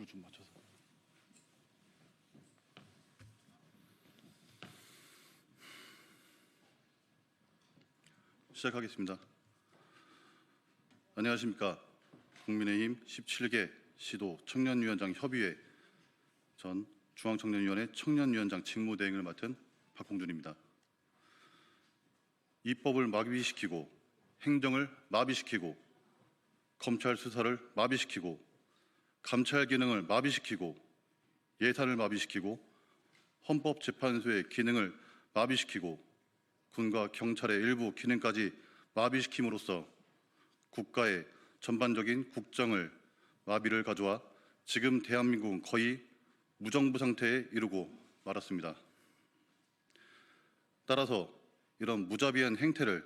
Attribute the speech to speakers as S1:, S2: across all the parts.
S1: 불좀 맞춰서. 시작하겠습니다. 안녕하십니까. 국민의힘 17개 시도 청년위원장 협의회 전 중앙청년위원회 청년위원장 직무대행을 맡은 박홍준입니다. 입법을 마비시키고 행정을 마비시키고 검찰 수사를 마비시키고 감찰 기능을 마비시키고 예산을 마비시키고 헌법재판소의 기능을 마비시키고 군과 경찰의 일부 기능까지 마비시킴으로써 국가의 전반적인 국정을 마비를 가져와 지금 대한민국은 거의 무정부 상태에 이르고 말았습니다. 따라서 이런 무자비한 행태를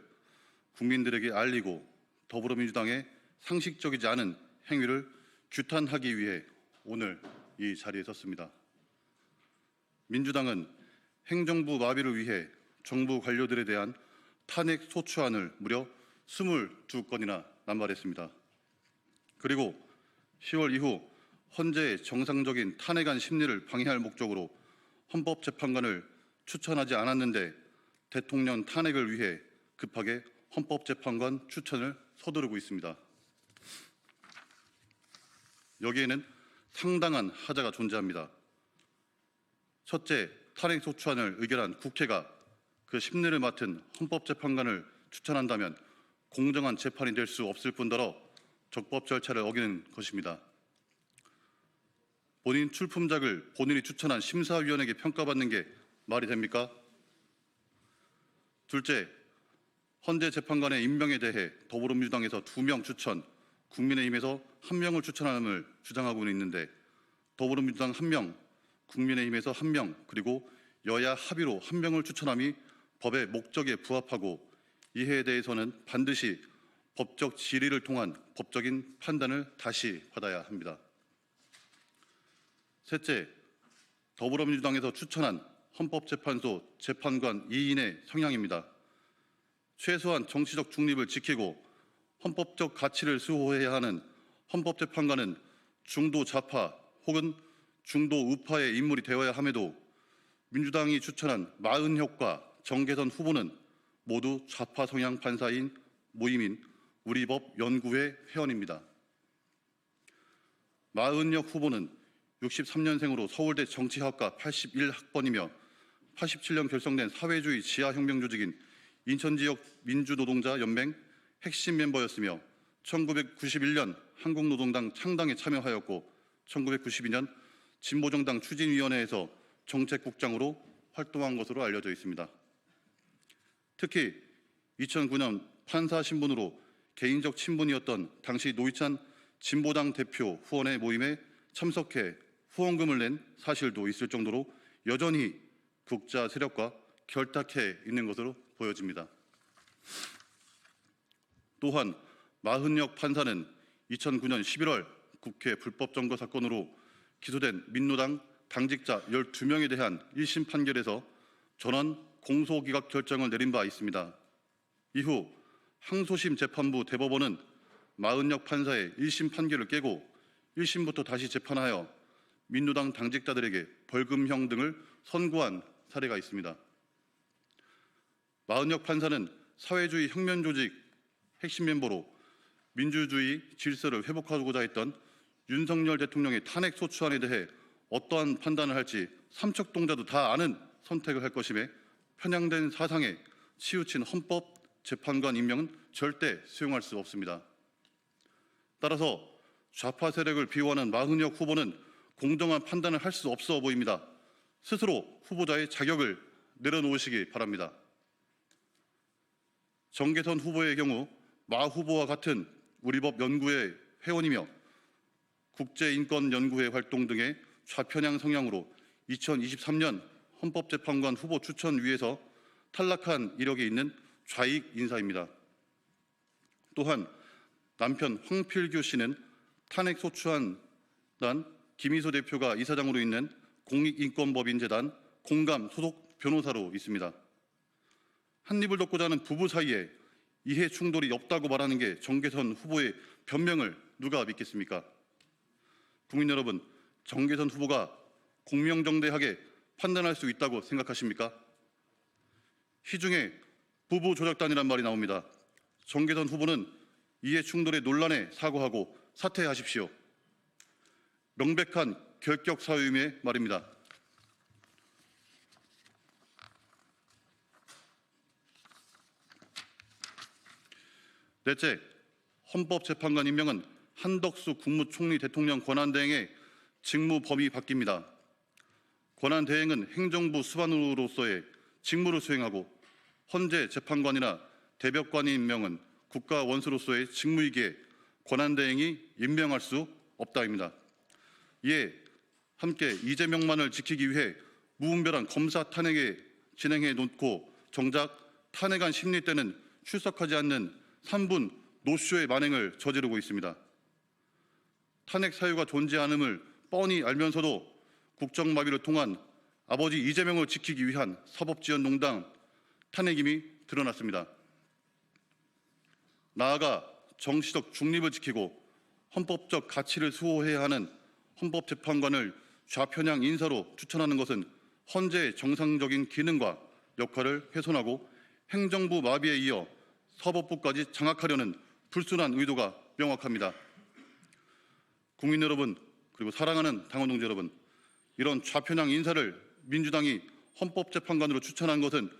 S1: 국민들에게 알리고 더불어민주당의 상식적이지 않은 행위를 규탄하기 위해 오늘 이 자리에 섰습니다. 민주당은 행정부 마비를 위해 정부 관료들에 대한 탄핵 소추안을 무려 22건이나 남발했습니다. 그리고 10월 이후 헌재의 정상적인 탄핵안 심리를 방해할 목적으로 헌법재판관을 추천하지 않았는데 대통령 탄핵을 위해 급하게 헌법재판관 추천을 서두르고 있습니다. 여기에는 상당한 하자가 존재합니다. 첫째, 탄핵 소추안을 의결한 국회가 그 심리를 맡은 헌법재판관을 추천한다면 공정한 재판이 될 수 없을 뿐더러 적법 절차를 어기는 것입니다. 본인 출품작을 본인이 추천한 심사위원에게 평가받는 게 말이 됩니까? 둘째, 헌재 재판관의 임명에 대해 더불어민주당에서 두 명 추천, 국민의힘에서 한 명을 추천함을 주장하고 있는데 더불어민주당 한 명, 국민의힘에서 한 명, 그리고 여야 합의로 한 명을 추천함이 법의 목적에 부합하고 이해에 대해서는 반드시 법적 질의를 통한 법적인 판단을 다시 받아야 합니다. 셋째, 더불어민주당에서 추천한 헌법재판소 재판관 2인의 성향입니다. 최소한 정치적 중립을 지키고 헌법적 가치를 수호해야 하는 헌법재판관은 중도 좌파 혹은 중도 우파의 인물이 되어야 함에도 민주당이 추천한 마은혁과 정계선 후보는 모두 좌파 성향 판사인 모임인 우리법 연구회 회원입니다. 마은혁 후보는 63년생으로 서울대 정치학과 81학번이며 87년 결성된 사회주의 지하혁명 조직인 인천지역 민주노동자 연맹 핵심 멤버였으며 1991년 한국노동당 창당에 참여하였고 1992년 진보정당 추진위원회에서 정책국장으로 활동한 것으로 알려져 있습니다. 특히 2009년 판사 신분으로 개인적 친분이었던 당시 노희찬 진보당 대표 후원의 모임에 참석해 후원금을 낸 사실도 있을 정도로 여전히 국자 세력과 결탁해 있는 것으로 보여집니다. 또한 마흔역 판사는 2009년 11월 국회 불법 점거 사건으로 기소된 민노당 당직자 12명에 대한 1심 판결에서 전원 공소기각 결정을 내린 바 있습니다. 이후 항소심 재판부 대법원은 마흔역 판사의 1심 판결을 깨고 1심부터 다시 재판하여 민노당 당직자들에게 벌금형 등을 선고한 사례가 있습니다. 마흔역 판사는 사회주의 혁명 조직 핵심 멤버로 민주주의 질서를 회복하고자 했던 윤석열 대통령의 탄핵 소추안에 대해 어떠한 판단을 할지 삼척동자도 다 아는 선택을 할 것임에 편향된 사상에 치우친 헌법 재판관 임명은 절대 수용할 수 없습니다. 따라서 좌파 세력을 비호하는 마흔혁 후보는 공정한 판단을 할 수 없어 보입니다. 스스로 후보자의 자격을 내려놓으시기 바랍니다. 정계선 후보의 경우 마 후보와 같은 우리법 연구회 회원이며 국제인권연구회 활동 등의 좌편향 성향으로 2023년 헌법재판관 후보 추천위에서 탈락한 이력이 있는 좌익 인사입니다. 또한 남편 황필규 씨는 탄핵 소추안단 김희소 대표가 이사장으로 있는 공익인권법인재단 공감 소속 변호사로 있습니다. 한 입을 덮고자 하는 부부 사이에 이해 충돌이 없다고 말하는 게 정계선 후보의 변명을 누가 믿겠습니까? 국민 여러분, 정계선 후보가 공명정대하게 판단할 수 있다고 생각하십니까? 시중에 부부 조작단이란 말이 나옵니다. 정계선 후보는 이해 충돌의 논란에 사과하고 사퇴하십시오. 명백한 결격 사유임의 말입니다. 넷째, 헌법재판관 임명은 한덕수 국무총리 대통령 권한대행의 직무 범위 바뀝니다. 권한대행은 행정부 수반으로서의 직무를 수행하고 헌재 재판관이나 대법관 임명은 국가 원수로서의 직무이기에 권한대행이 임명할 수 없다입니다. 이에 함께 이재명만을 지키기 위해 무분별한 검사 탄핵에 진행해 놓고 정작 탄핵안 심리 때는 출석하지 않는 3분 노쇼의 만행을 저지르고 있습니다. 탄핵 사유가 존재하는을 뻔히 알면서도 국정마비를 통한 아버지 이재명을 지키기 위한 사법지원농단 탄핵임이 드러났습니다. 나아가 정치적 중립을 지키고 헌법적 가치를 수호해야 하는 헌법재판관을 좌편향 인사로 추천하는 것은 헌재의 정상적인 기능과 역할을 훼손하고 행정부 마비에 이어 사법부까지 장악하려는 불순한 의도가 명확합니다. 국민 여러분 그리고 사랑하는 당원 동지 여러분 이런 좌편향 인사를 민주당이 헌법재판관으로 추천한 것은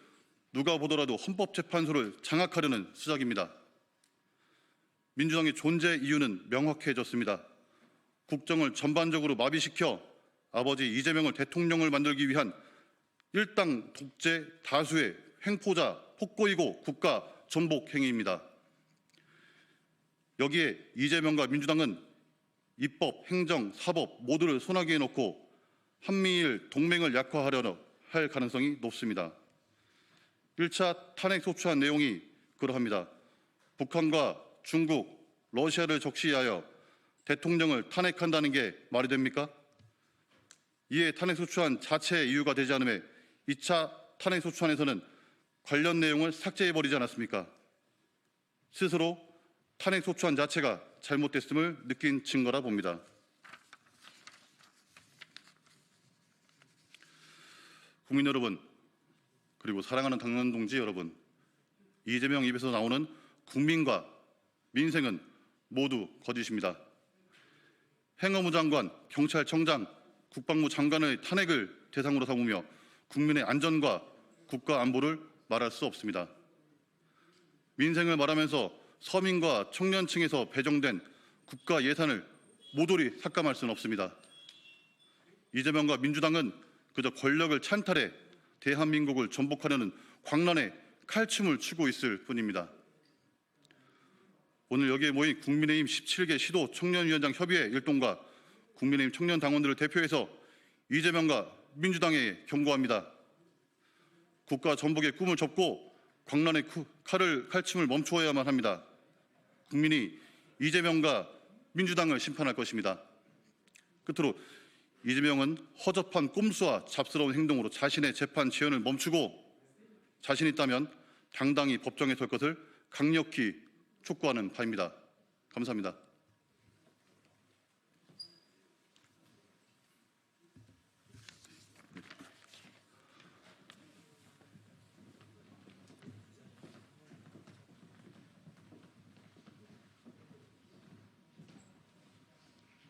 S1: 누가 보더라도 헌법재판소를 장악하려는 수작입니다. 민주당의 존재 이유는 명확해졌습니다. 국정을 전반적으로 마비시켜 아버지 이재명을 대통령을 만들기 위한 일당 독재 다수의 횡포자 폭거이고 국가 전복 행위입니다. 여기에 이재명과 민주당은 입법, 행정, 사법 모두를 손아귀에 놓고 한미일 동맹을 약화하려는 할 가능성이 높습니다. 1차 탄핵 소추안 내용이 그러합니다. 북한과 중국, 러시아를 적시하여 대통령을 탄핵한다는 게 말이 됩니까? 이에 탄핵 소추안 자체의 이유가 되지 않음에 2차 탄핵 소추안에서는 관련 내용을 삭제해버리지 않았습니까? 스스로 탄핵 소추안 자체가 잘못됐음을 느낀 증거라 봅니다. 국민 여러분, 그리고 사랑하는 당원 동지 여러분, 이재명 입에서 나오는 국민과 민생은 모두 거짓입니다. 행엄부 장관, 경찰청장, 국방부 장관의 탄핵을 대상으로 삼으며 국민의 안전과 국가 안보를 말할 수 없습니다. 민생을 말하면서 서민과 청년층에서 배정된 국가 예산을 모조리 삭감할 수는 없습니다. 이재명과 민주당은 그저 권력을 찬탈해 대한민국을 전복하려는 광란의 칼춤을 추고 있을 뿐입니다. 오늘 여기에 모인 국민의힘 17개 시도 청년위원장 협의회 일동과 국민의힘 청년 당원들을 대표해서 이재명과 민주당에 경고합니다. 국가 전복의 꿈을 접고 광란의 쿠- 칼을 칼춤을 멈추어야만 합니다. 국민이 이재명과 민주당을 심판할 것입니다. 끝으로 이재명은 허접한 꼼수와 잡스러운 행동으로 자신의 재판 지연을 멈추고 자신 있다면 당당히 법정에 설 것을 강력히 촉구하는 바입니다. 감사합니다.